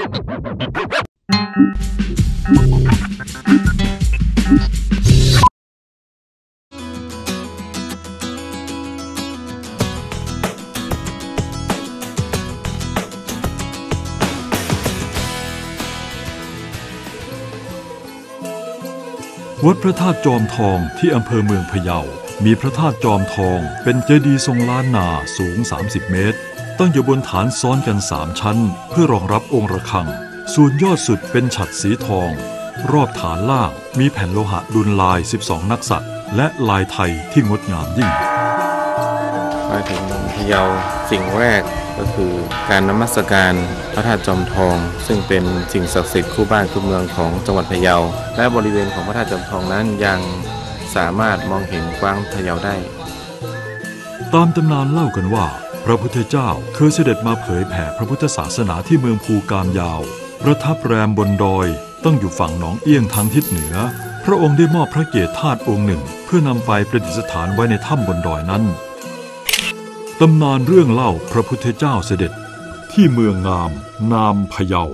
วัดพระธาตุจอมทองที่อำเภอเมืองพะเยา มีพระธาตุจอมทองเป็นเจดีย์ทรงล้านนาสูง 30 เมตร ตั้งอยู่บนฐานซ้อนกันสามชั้น เพื่อรองรับองค์ระฆัง ส่วนยอดสุดเป็นฉัดสีทอง รอบฐานล่างมีแผ่นโลหะดุลลาย 12 นักษัตริย์ และลายไทยที่งดงามยิ่งมาถึงเมืองพะเยาสิ่งแรกก็คือการนมัสการพระธาตุจอมทอง ซึ่งเป็นสิ่งศักดิ์สิทธิ์คู่บ้านคู่เมืองของจังหวัดพะเยา และบริเวณของพระธาตุจอมทองนั้นยังสามารถมองเห็นกว้างพะเยาได้ ตามตำนานเล่ากันว่า พระพุทธเจ้าเคยเสด็จมาเผยแผ่พระพุทธศาสนาที่เมืองภูกามยาว ประทับแรมบนดอยต้องอยู่ฝั่งหนองเอี้ยงทางทิศเหนือ พระองค์ได้มอบพระเกียรติธาตุองค์หนึ่ง เพื่อนำไปประดิษฐานไว้ในถ้ำบนดอยนั้นตำนานเรื่องเล่าพระพุทธเจ้าเสด็จที่เมืองงามนามพะเยา